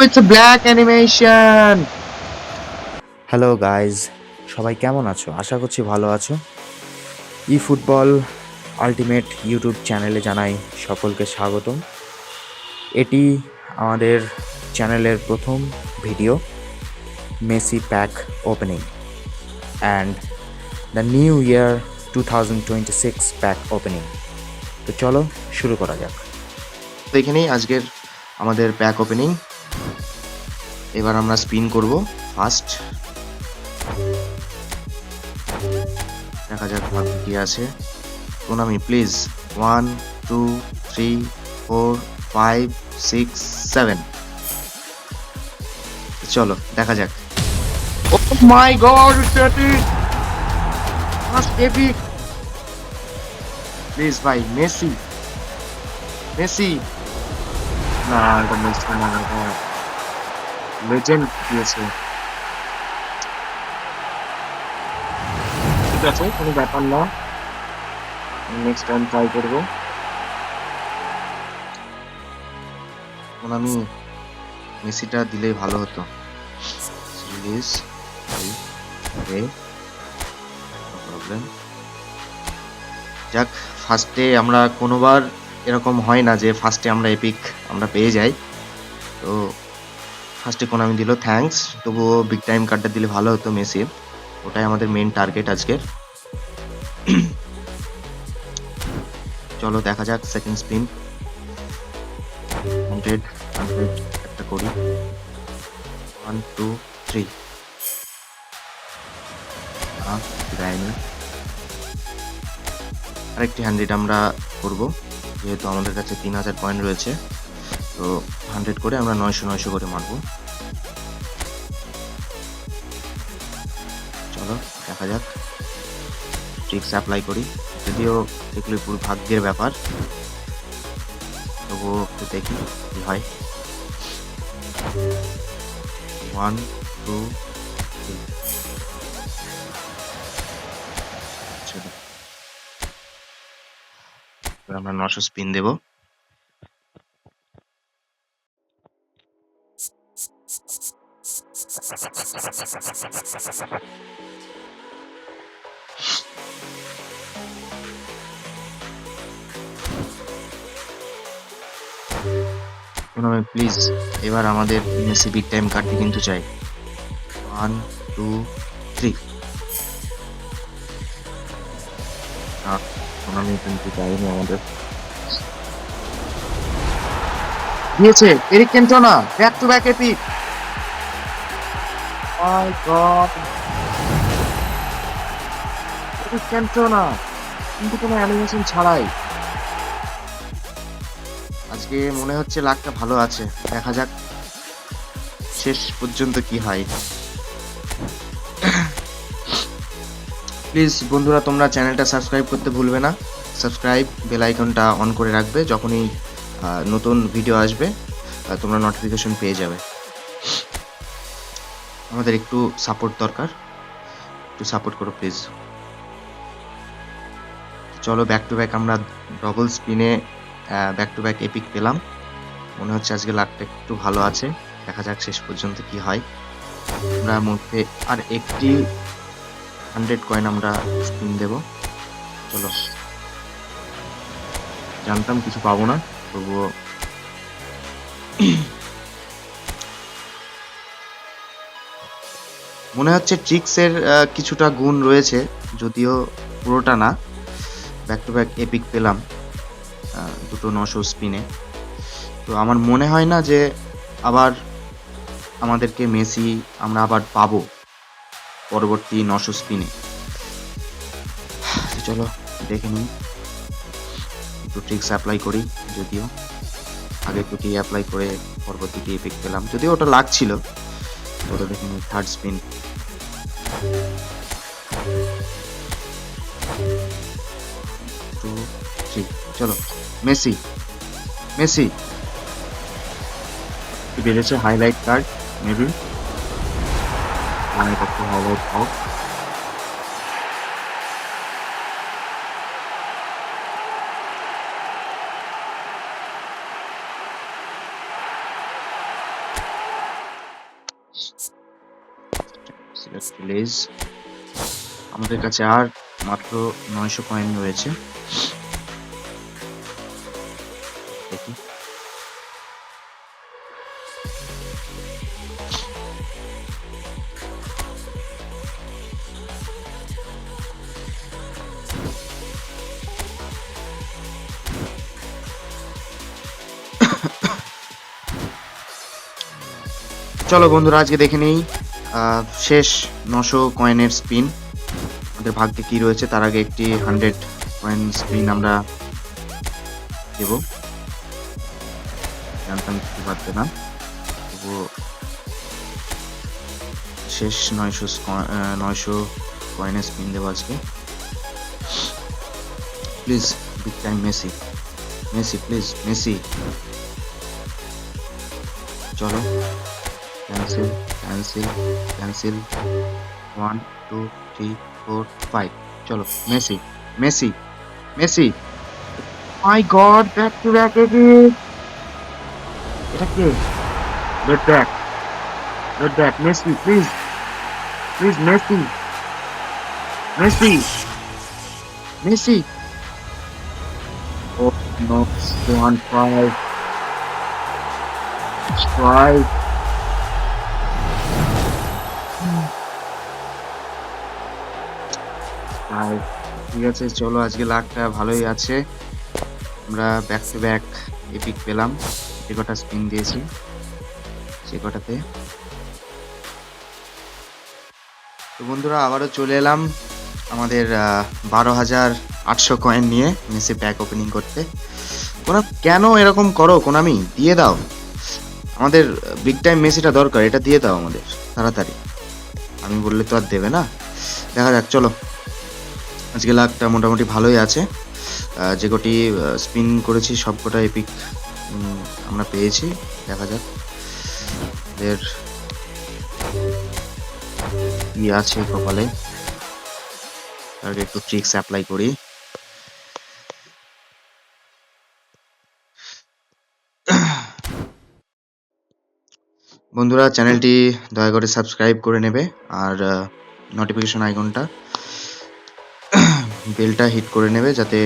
It's a black animation. Hello guys সবাই কেমন আছো? আশা করছি ভালো আছো। ই ফুটবল আলটিমেট ইউটিউব চ্যানেলে জানাই সকলকে স্বাগতম। এটি আমাদের চ্যানেলের প্রথম video Messi pack opening and the new year two thousand twenty six pack opening তো চলো শুরু করা যাক। তো এখানেই আজকের আমাদের প্যাক ওপেনিং এবার আমরা স্পিন করব ফার্স্ট দেখা যাক কি আছে। প্রণামি please one two three four five six seven চলো দেখা যাক। ও মাই গড প্লিজ ভাই মেসি মেসি না, এটা মেসি না, এটা লেজেন্ড দিয়েছে। ঠিক আছে, কোনো ব্যাপার না। নেক্সট টাইম ট্রাই করব। আমি মেসিটা দিলেই ভালো হতো। প্রবলেম যাক ফার্স্টে আমরা কোনোবার এরকম হয় না যে ফার্স্টে আমরা এপিক আমরা পেয়ে যাই। তো ফার্স্টে কোনো আমি দিল থ্যাঙ্কস তবুও বিগ টাইম কার্ডটা দিলে ভালো হতো মেসির ওটাই আমাদের মেন টার্গেট আজকের। চলো দেখা যাক সেকেন্ড স্পিন হান্ড্রেড হান্ড্রেড একটা করি। ওয়ান টু থ্রি দেয়নি। আরেকটি হান্ড্রেড আমরা করব। যেহেতু আমাদের কাছে তিন হাজার পয়েন্ট রয়েছে। তো হান্ড্রেড করে আমরা নয়শো নয়শো করে মারবো। চলো, দেখা যাক। ট্রিক্স অ্যাপ্লাই করি। যদিও এগুলো পুরো ভাগ্যের ব্যাপার, তবুও একটু দেখি কি হয়। ওয়ান টু আমরা নশো স্পিন দেব। প্লিজ এবার আমাদের মেসি টাইম কার্ডটি কিন্তু চাই। ওয়ান টু থ্রি টুর্নামেন্ট কিন্তু চাইনি আমাদের। দিয়েছে Eric Cantona back to back epic my god Eric Cantona কিন্তু কোনো অ্যানিমেশন ছাড়াই। আজকে মনে হচ্ছে লাকটা ভালো আছে। দেখা যাক শেষ পর্যন্ত কি হয়। প্লিজ বন্ধুরা, তোমরা চ্যানেলটা সাবস্ক্রাইব করতে ভুলবে না। সাবস্ক্রাইব বেল আইকনটা অন করে রাখবে যখনই নতুন ভিডিও আসবে তোমরা নোটিফিকেশন পেয়ে যাবে। আমাদের একটু সাপোর্ট দরকার। একটু সাপোর্ট করো প্লিজ চলো ব্যাক টু ব্যাক আমরা ডবল স্পিনে ব্যাক টু ব্যাক এপিক পেলাম। মনে হচ্ছে আজকে লাকটা একটু ভালো আছে। দেখা যাক শেষ পর্যন্ত কি হয়। আমরা মধ্যে আর একটি হান্ড্রেড কয়েন আমরা স্পিন দেব। চলো। জানতাম কিছু পাবো না, তবুও মনে হচ্ছে ট্রিক্সের কিছুটা গুণ রয়েছে, যদিও পুরোটা না। ব্যাক টু ব্যাক এপিক পেলাম দুটো নশো স্পিনে তো আমার মনে হয় না যে আবার আমাদেরকে মেসি আমরা আবার পাবো পরবর্তী নশো স্পিনে চলো, দেখে নিই। একটু ট্রিক্স অ্যাপ্লাই করি, যদিও। আগে দুটি অ্যাপ্লাই করে পরবর্তীটি এপিক পেলাম। যদিও ওটা লাগছিল ওটা দেখে থার্ড স্পিন টু থ্রি চলো। মেসি মেসি বেড়েছে হাইলাইট কার্ড মেবি মানে একটু হাইলাইট হোক প্লেস আমাদের কাছে আর মাত্র নয়শো কয়েন রয়েছে। চলো বন্ধুরা আজকে দেখে নেই। শেষ নশো কয়েনের স্পিন আমাদের ভাগ্যে কি রয়েছে, তার আগে একটি হান্ড্রেড কয়েন স্পিন আমরা দেব। জানতাম কিছু পারতে না। তবুও শেষ নয়শো নয়শো কয়েনের স্পিন দেবো আজকে। Please big time Messi Messi please Messi চলো cancel cancel cancel one two three four five চলো Messi Messi Messi my god back to back এটা কে get back get back Messi please please Messi Messi Messi oh no one five five আর ঠিক আছে, চলো, আজকে লাখটা ভালোই আছে। আমরা back to back epic পেলাম। যে কটা স্পিন দিয়েছি, সে কটাতে। তো বন্ধুরা, আবারও চলে এলাম আমাদের বারো হাজার আটশো কয়েন নিয়ে মেসি ব্যাক ওপেনিং করতে। কোনা, কেন এরকম করো কোনামি? দিয়ে দাও। আমাদের বিগ টাইম মেসিটা দরকার, এটা দিয়ে দাও আমাদের, তাড়াতাড়ি। আমি বললে তো আর দেবে না। দেখা যাক, চলো। আজকে লাকটা মোটামুটি ভালোই আছে। যে কটি স্পিন করেছি, সব কটা এপিক আমরা পেয়েছি, দেখা যাক। এর কি আছে কপালে? তার একটু ট্রিক্স অ্যাপ্লাই করি। বন্ধুরা চ্যানেলটি দয়া করে সাবস্ক্রাইব করে নেবে, আর নোটিফিকেশন আইকনটা বেলটা হিট করে নেবে যাতে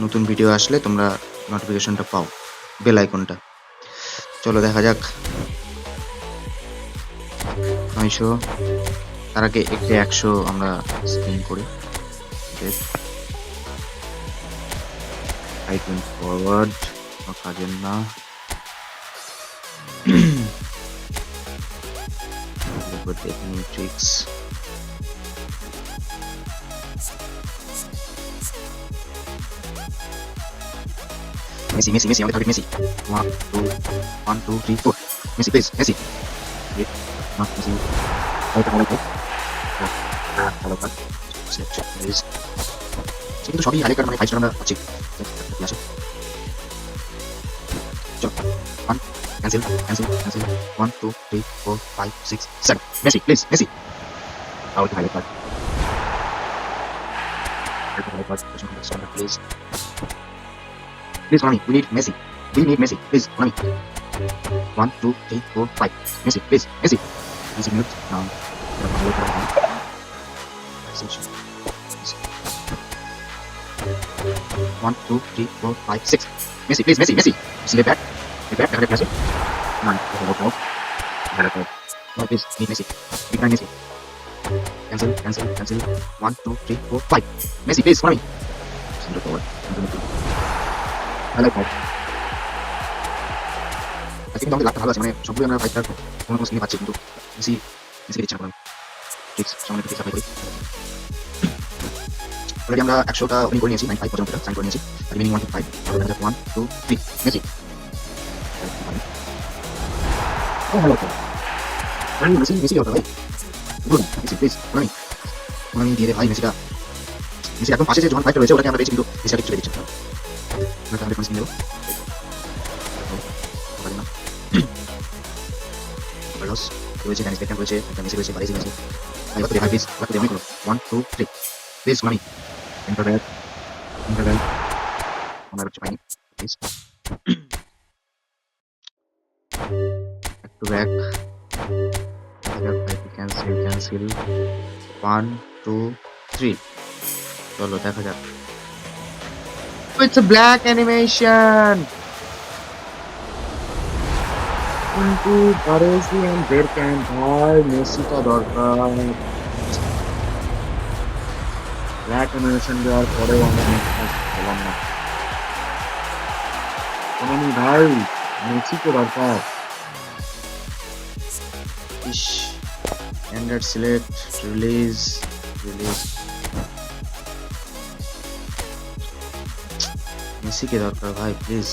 নতুন ভিডিও আসলে তোমরা নোটিফিকেশনটা পাও বেল আইকনটা চলো দেখা যাক। নয়শো, তার আগে একটি একশো আমরা স্পিন করি। আই টোয়েন্ট ফরওয়ার্ড কাজের না। দেখে নিই tricks Messi, Messi, Messi, আমাদের target Messi. One, two, one, two, three, four. Messi, please, Messi. Wait, not Messi. Right, right, right. Ah, ভালো কাজ। Set, set, please. সে কিন্তু সবই আগেকার মানে ফাইভ স্টার আমরা পাচ্ছি কি আসে চলো one cancel cancel cancel one two three four five six seven Messi please Messi out ভালো কাজ ভালো কাজ please Please, Konami, we need Messi. We need Messi. Please, Konami. One, two, three, four, five. Messi, please, Messi. Messi, minute. Now. One, two, three, four, five, six. Messi, please, Messi, Messi. Messi, get back. Get back. Get back. Messi. Nine. Go, go, go. Get back. No, please, need Messi. Big time Messi. Cancel, cancel, cancel. One, two, three, four, five. Messi, please, Konami. Center forward. I like that. আজকে কিন্তু আমাদের লাভটা ভালো আছে মানে সবগুলো আমরা five star কোনো কোনো স্কিনে পাচ্ছি, কিন্তু মেসি মেসিকে দিচ্ছে না ট্রিক্স সামনে ট্রিক্স অ্যাপ্লাই করি। অলরেডি আমরা একশোটা ওপেনিং করে নিয়েছি নাইন ফাইভ পর্যন্ত সাইন করে নিয়েছি। আর one five one two three Messi oh, ভালো তো আমি মেসি মেসি হতো ভাই? গুড মেসি প্লিজ আমি আমি দিয়ে ভাই মেসিটা মেসি একদম পাশে যে যখন ফাইভটা রয়েছে ওটাকে আমরা পেয়েছি কিন্তু মেসি কিছু দিচ্ছে। না আমরা তাহলে কনসিন দেবো পারি না কার্লোস রয়েছে ড্যানিস বেকহ্যাম রয়েছে একটা মেসি রয়েছে বারিজি মেসি ভাই কত দেখাই প্লিজ কত দেখাই করো one two three please money interval interval আমরা কিছু পাইনি please back to back cancel cancel one two three চলো দেখা যাক ইটস এ ব্ল্যাক অ্যানিমেশন কিন্তু বারেসি এন্ড বেরক্যাম্প ভাই মেসিটা দরকার ব্ল্যাক অ্যানিমেশন দেওয়ার পরেও আমরা মেসিটা পেলাম না কোনোনি ভাই মেসি তো দরকার is standard select release release মেসিকে দরকার, ভাই প্লিজ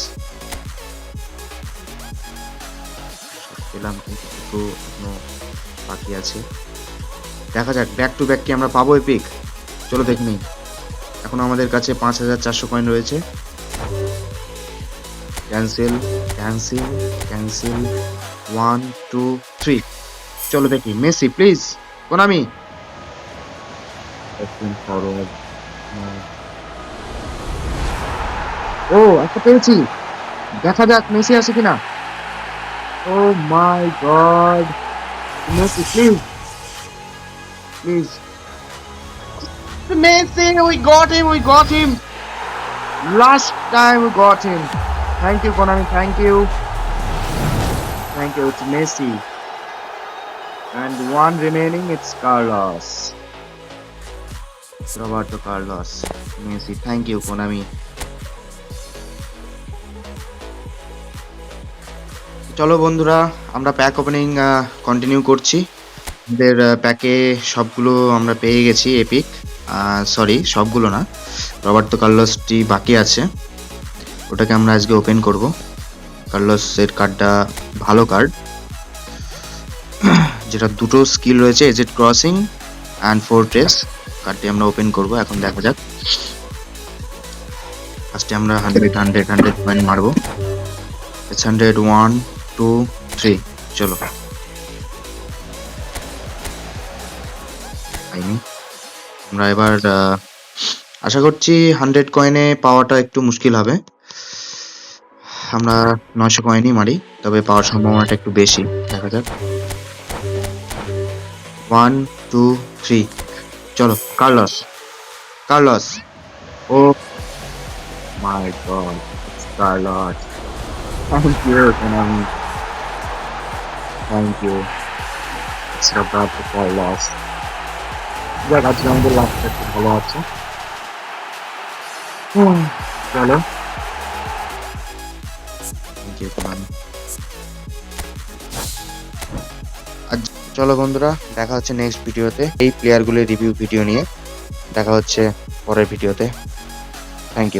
পেলাম, কিন্তু বাকি আছে। দেখা যাক ব্যাক টু ব্যাক কি আমরা পাবো এপিক চলো দেখে নিই। এখন আমাদের কাছে পাঁচ হাজার চারশো কয়েন রয়েছে। Cancel cancel cancel one two three চলো দেখি। মেসি প্লিজ কোনামি ফরওয়ার্ড ও একটা পেয়েছি দেখা যাক মেসি আছে কিনা ও my god Messi please please Messi, we got him, we got him. Last time we got him. Thank you, Konami, thank you. Thank you, it's Messi. And one remaining, it's Carlos. Roberto Carlos. Messi, thank you, Konami. চলো বন্ধুরা, আমরা pack opening continue করছি। আমাদের প্যাকে সবগুলো আমরা পেয়ে গেছি epic sorry সবগুলো না। রবার্তো কার্লসটি বাকি আছে। ওটাকে আমরা আজকে ওপেন করব। কার্লসের কার্ডটা ভালো কার্ড যেটা দুটো স্কিল রয়েছে edged crossing and four trace কার্ডটি আমরা ওপেন করব, এখন দেখা যাক। ফার্স্টে আমরা হান্ড্রেড হান্ড্রেড হান্ড্রেড পয়েন্ট মারবো। It's hundred one two three চলো। আমরা এবার আশা করছি হান্ড্রেড কয়েনে পাওয়াটা একটু মুশকিল হবে। আমরা নয়শো কয়েনই মারি, তবে পাওয়ার সম্ভাবনাটা একটু বেশি, দেখা যাক। ওয়ান টু থ্রি চলো Carlos Carlos oh my god Carlos thank you Konami. Thank you It's Roberto Carlos. যাক আজকে আমাদের লাভটা একটু ভালো আছে চলো Thank you, চলো বন্ধুরা দেখা হচ্ছে নেক্সট ভিডিওতে। এই প্লেয়ারগুলোর রিভিউ ভিডিও নিয়ে। দেখা হচ্ছে পরের ভিডিওতে। Thank you